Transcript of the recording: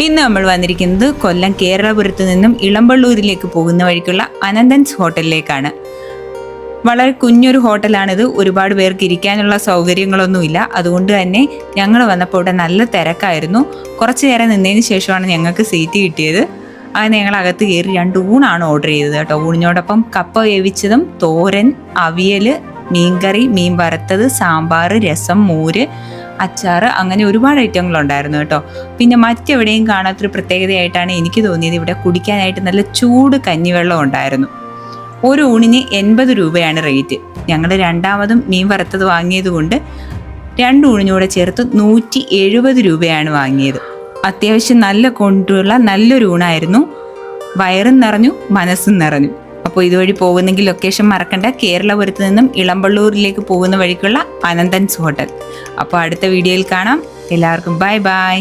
ഇന്ന് നമ്മൾ വന്നിരിക്കുന്നത് കൊല്ലം കേരളപുരത്ത് നിന്നും ഇളമ്പള്ളൂരിലേക്ക് പോകുന്ന വഴിക്കുള്ള അനന്തൻസ് ഹോട്ടലിലേക്കാണ്. വളരെ കുഞ്ഞൊരു ഹോട്ടലാണിത്. ഒരുപാട് പേർക്ക് ഇരിക്കാനുള്ള സൗകര്യങ്ങളൊന്നുമില്ല. അതുകൊണ്ട് തന്നെ ഞങ്ങൾ വന്നപ്പോൾ ഇവിടെ നല്ല തിരക്കായിരുന്നു. കുറച്ച് നേരം നിന്നതിന് ശേഷമാണ് ഞങ്ങൾക്ക് സീറ്റ് കിട്ടിയത്. അങ്ങനെ ഞങ്ങൾ അകത്ത് കയറി രണ്ട് ഊണാണ് ഓർഡർ ചെയ്തത് കേട്ടോ. ഊണിനോടൊപ്പം കപ്പ വേവിച്ചതും തോരൻ അവിയൽ മീൻകറി മീൻ വറുത്തത് സാമ്പാർ രസം മോര് അച്ചാർ അങ്ങനെ ഒരുപാട് ഐറ്റങ്ങൾ ഉണ്ടായിരുന്നു കേട്ടോ. പിന്നെ മറ്റെവിടെയും കാണാത്തൊരു പ്രത്യേകതയായിട്ടാണ് എനിക്ക് തോന്നിയത് ഇവിടെ കുടിക്കാനായിട്ട് നല്ല ചൂട് കഞ്ഞിവെള്ളം ഉണ്ടായിരുന്നു. ഒരു ഊണിന് എൺപത് രൂപയാണ് റേറ്റ്. ഞങ്ങൾ രണ്ടാമതും മീൻ വറുത്തത് വാങ്ങിയത് കൊണ്ട് രണ്ട് ഊണിനൂടെ ചേർത്ത് നൂറ്റി എഴുപത് രൂപയാണ് വാങ്ങിയത്. അത്യാവശ്യം നല്ല കൊണ്ടുള്ള നല്ലൊരു ഊണായിരുന്നു. വയറും നിറഞ്ഞു മനസ്സും നിറഞ്ഞു. അപ്പോൾ ഇതുവഴി പോകുന്നെങ്കിൽ ലൊക്കേഷൻ മറക്കണ്ട. കേരളപുരത്ത് നിന്നും ഇളമ്പള്ളൂരിലേക്ക് പോകുന്ന വഴിക്കുള്ള അനന്തൻസ് ഹോട്ടൽ. അപ്പോൾ അടുത്ത വീഡിയോയിൽ കാണാം. എല്ലാവർക്കും ബൈ ബൈ